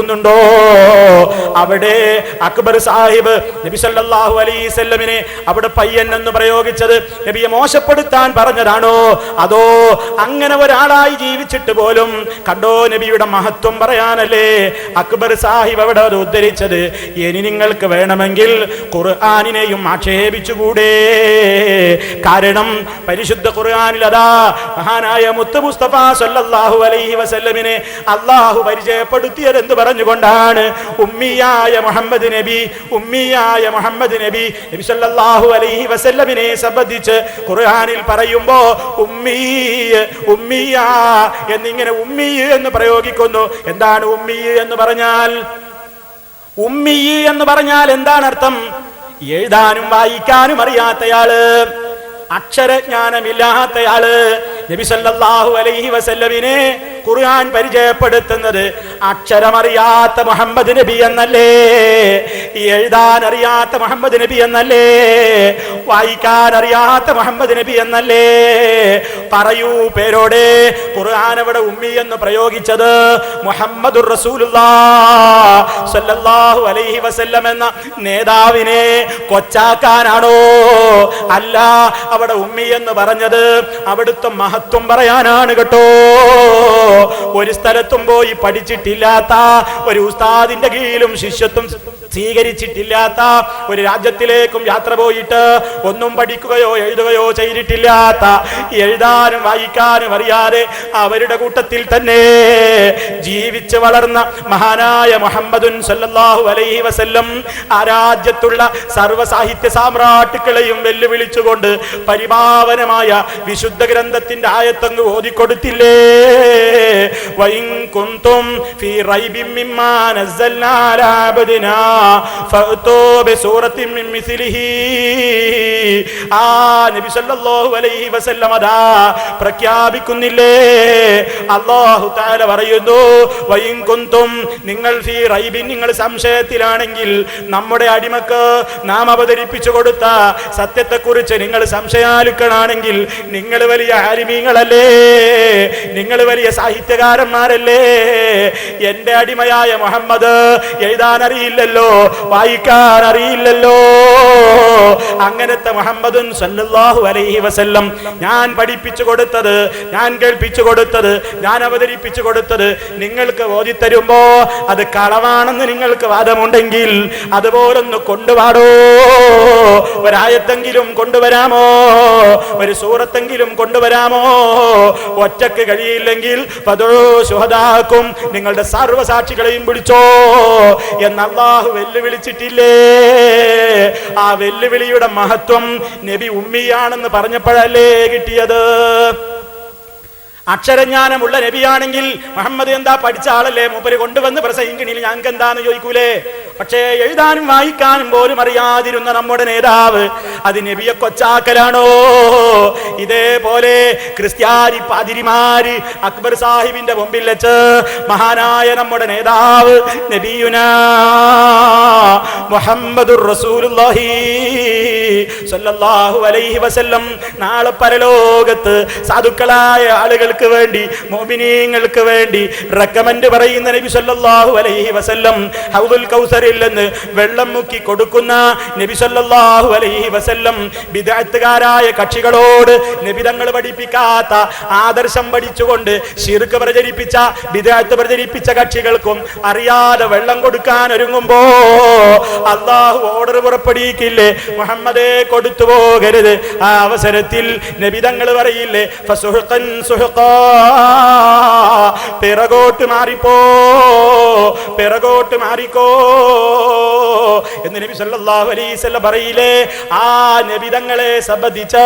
ുന്നുണ്ടോ അവിടെ അക്ബർ സാഹിബ് നബി സല്ലല്ലാഹു അലൈഹി വസല്ലമിനെ അവിടെ പയ്യൻ എന്ന് പ്രയോഗിച്ചത് നബിയെ മോശപ്പെടുത്താൻ പറഞ്ഞതാണോ? അതോ അങ്ങനെ ഒരാളായി ജീവിച്ചിട്ട് പോലും കണ്ടോ നബിയുടെ മഹത്വം പറയാനല്ലേ? അക്ബർ സാഹിബ് അവിടെ അത് ഉദ്ധരിച്ചത് ഇനി നിങ്ങൾക്ക് വേണമെങ്കിൽ ഖുർആാനിനെയും ആക്ഷേപിച്ചുകൂടെ? കാരണം പരിശുദ്ധ ഖുർആാനിൽ അതാ മഹാനായ മുത്ത് മുസ്തഫ സല്ലല്ലാഹു അലൈഹി വസല്ലമിനെ അള്ളാഹു പരിചയപ്പെടുത്തിയത് എന്ന് പറഞ്ഞുകൊണ്ടാണ് ഉമ്മിയായ മുഹമ്മദ് നബി ഉമ്മിയായ മുഹമ്മദ് നബി നബി സല്ലല്ലാഹു അലൈഹി വസല്ലമിനെ സംബന്ധിച്ച് ഖുർആനിൽ പറയുമ്പോ ഉമ്മീ ഉമ്മിയ എന്നിങ്ങനെ ഉമ്മി എന്ന് പ്രയോഗിക്കുന്നു. എന്താണ് ഉമ്മി എന്ന് പറഞ്ഞാൽ? ഉമ്മി എന്ന് പറഞ്ഞാൽ എന്താണ് അർത്ഥം? എഴുതാനും വായിക്കാനും അറിയാത്തയാൾ അക്ഷരജ്ഞാനമില്ലാത്തയാൾ. നബി സല്ലല്ലാഹു അലൈഹി വസല്ലമിനെ ഖുർആൻ പരിചയപ്പെടുത്തുന്നത് അക്ഷരമറിയാത്ത മുഹമ്മദ് നബി എന്നല്ലേ? എഴുതാൻ അറിയാത്ത മുഹമ്മദ് നബി എന്നല്ലേ? വായിക്കാൻ അറിയാത്ത മുഹമ്മദ് നബി എന്നല്ലേ? പറയൂ പേരോടെ ഖുർആൻ അവിടെ ഉമ്മി എന്ന് പ്രയോഗിച്ചത് മുഹമ്മദുർ സല്ലല്ലാഹു അലൈഹി വസല്ലം എന്ന നേതാവിനെ കൊച്ചാക്കാനാണോ? അല്ല അവിടെ ഉമ്മി എന്ന് പറഞ്ഞത് അവിടുത്തെ മഹത്വം പറയാനാണ് കേട്ടോ. ഒരു സ്ഥലത്തും പോയി പഠിച്ചിട്ടില്ലാത്ത ഒരു ഉസ്താദിന്റെ കീഴിലും ശിഷ്യത്വം സ്വീകരിച്ചിട്ടില്ലാത്ത ഒരു രാജ്യത്തിലേക്കും യാത്ര പോയിട്ട് ഒന്നും പഠിക്കുകയോ എഴുതുകയോ ചെയ്തിട്ടില്ലാത്ത എഴുതാനും വായിക്കാനും അറിയാതെ അവരുടെ കൂട്ടത്തിൽ തന്നെ ജീവിച്ച് വളർന്ന മഹാനായ മുഹമ്മദുൻ സല്ലാഹു അലൈഹി വസല്ലം ആ രാജ്യത്തുള്ള സർവ സാഹിത്യ സാമ്രാട്ടുക്കളെയും വെല്ലുവിളിച്ചുകൊണ്ട് പരിപാവനമായ വിശുദ്ധ ഗ്രന്ഥത്തിന്റെ ആയത്തങ്ങ് ഓതിക്കൊടുത്തില്ലേ? വൈൻ കുന്തും ഫീ റൈബിൻ മിമ്മാ നസ്സൽനാ അലാ അബ്ദിനാ ഫഅ്തൂ ബിസൂറത്തിൻ മിൻ മിസ്ലിഹി. ആ നബി സല്ലല്ലാഹു അലൈഹി വസല്ലം അതാ പ്രഖ്യാപിക്കുന്നില്ലേ? അല്ലാഹു തആല പറയുന്നു വൈൻ കുന്തും നിങ്ങൾ ഫീ റൈബിൻ നിങ്ങൾ സംശയത്തിലാണെങ്കിൽ നമ്മുടെ അടിമക്ക് നാം അവതരിപ്പിച്ചു കൊടുത്ത സത്യത്തെക്കുറിച്ച് നിങ്ങൾ സംശയാലുക്കളാണെങ്കിൽ നിങ്ങൾ വലിയ ആരിമീങ്ങളല്ലേ നിങ്ങൾ വലിയ സാഹിത്യകാരന്മാരല്ലേ? എന്റെ അടിമയായ മുഹമ്മദ് എഴുതാൻ അറിയില്ലല്ലോ വായിക്കാൻ അറിയില്ലല്ലോ അങ്ങനത്തെ മുഹമ്മദുൻ സല്ലല്ലാഹു അലൈഹി വസല്ലം ഞാൻ പഠിപ്പിച്ചു കൊടുത്തത് ഞാൻ കേൾപ്പിച്ചു കൊടുത്തത് ഞാൻ അവതരിപ്പിച്ചു കൊടുത്തത് നിങ്ങൾക്ക് ഓതിത്തരുമ്പോ അത് കളവാണെന്ന് നിങ്ങൾക്ക് വാദമുണ്ടെങ്കിൽ അതുപോലൊന്ന് കൊണ്ടുപാടോ ഒരായത്തെങ്കിലും കൊണ്ടുവരാമോ? ഒരു സൂറത്തെങ്കിലും കൊണ്ടുവരാമോ? ഒറ്റയ്ക്ക് കഴിയില്ലെങ്കിൽ നിങ്ങളുടെ സർവസാക്ഷികളെയും വിളിച്ചോ എന്ന് അള്ളാഹു വെല്ലുവിളിച്ചിട്ടില്ലേ? ആ വെല്ലുവിളിയുടെ മഹത്വം നബി ഉമ്മിയാണെന്ന് പറഞ്ഞപ്പോഴല്ലേ കിട്ടിയത്? അക്ഷരജ്ഞാനമുള്ള നബിയാണെങ്കിൽ മുഹമ്മദ് എന്താ പഠിച്ച ആളല്ലേ? മൂപ്പര് കൊണ്ടുവന്ന് പ്രസംഗിക്കണിൽ ഞങ്ങൾക്ക് എന്താന്ന് ചോദിക്കൂലേ? പക്ഷേ എഴുതാനും വായിക്കാനും പോലും അറിയാതിരുന്ന നമ്മുടെ നേതാവ് അത് നബിയെ കൊച്ചാക്കലാണോ? ഇതേപോലെ ക്രിസ്ത്യാനി പാതിരിമാര് അക്ബർ സാഹിബിന്റെ മുമ്പിൽ വെച്ച് മഹാനായ നമ്മുടെ നേതാവ് നബിയുന മുഹമ്മദുർ റസൂലുള്ളാഹി അലൈഹി വസല്ലം നാളെ പരലോകത്ത് സാധുക്കളായ ആളുകൾക്ക് വേണ്ടി മോമിനീങ്ങൾക്ക് വേണ്ടി റെക്കമെൻഡ് പറയുന്ന നബി സല്ലല്ലാഹു അലൈഹി വസല്ലം ഹൗദുൽ നിന്ന് വെള്ളം മുക്കി കൊടുക്കുന്ന നബി സല്ലല്ലാഹു അലൈഹി വസല്ലം വിദഗ്ധകാരായ കക്ഷികളോട് നിബിതങ്ങൾ പഠിപ്പിക്കാത്ത ആദർശം പഠിച്ചുകൊണ്ട് ശിർക്ക് പ്രചരിപ്പിച്ച വിദഗ്ധ പ്രചരിപ്പിച്ച കക്ഷികൾക്കും അറിയാതെ വെള്ളം കൊടുക്കാൻ ഒരുങ്ങുമ്പോ അള്ളാഹു ഓർഡർ പുറപ്പെടുവിക്കില്ലേ മുഹമ്മദേ കൊടുത്തു പോകരുത് ആ അവസരത്തിൽ നബിതങ്ങൾ പറയില്ലേ ഫസുഹ്ഖൻ സുഹ്ഖാ. പിറകോട്ട് മാറിപ്പോ പിറകോട്ട് മാറിക്കോ. എന്ന് നബി സല്ലല്ലാഹു അലൈഹി വസല്ലം പറയില്ലേ? ആ നബിതങ്ങളെ സംബന്ധിച്ച്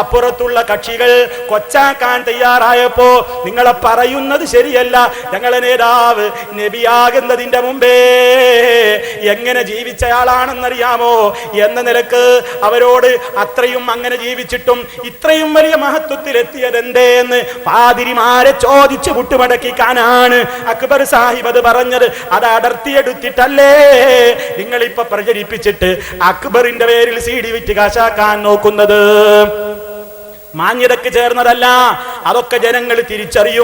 അപ്പുറത്തുള്ള കക്ഷികൾ കൊച്ചാക്കാൻ തയ്യാറായപ്പോ നിങ്ങളെ പറയുന്നത് ശരിയല്ല. ഞങ്ങളെ നേതാവ് നബിയാകുന്നതിന്റെ മുമ്പേ എങ്ങനെ ജീവിച്ചയാളാണെന്നറിയാമോ? എന്ന നിലയ്ക്ക് അവരോട് അത്രയും അങ്ങനെ ജീവിച്ചിട്ടും ഇത്രയും വലിയ മഹത്വത്തിൽ എത്തിയത് എന്തേ എന്ന് പാതിരിമാരെ ചോദിച്ച് മുട്ടുമടക്കിക്കാനാണ് അക്ബർ സാഹിബ് അത് പറഞ്ഞത് അത് അടർത്തിയെടുത്തിട്ടല്ലേ? നിങ്ങൾ ഇപ്പൊ പ്രചരിപ്പിച്ചിട്ട് അക്ബറിന്റെ പേരിൽ സി ഡി വിറ്റ് കാശാക്കാൻ നോക്കുന്നത്. മാന്യതക്ക് ചേർന്നതല്ല അതൊക്കെ ജനങ്ങൾ തിരിച്ചറിയും.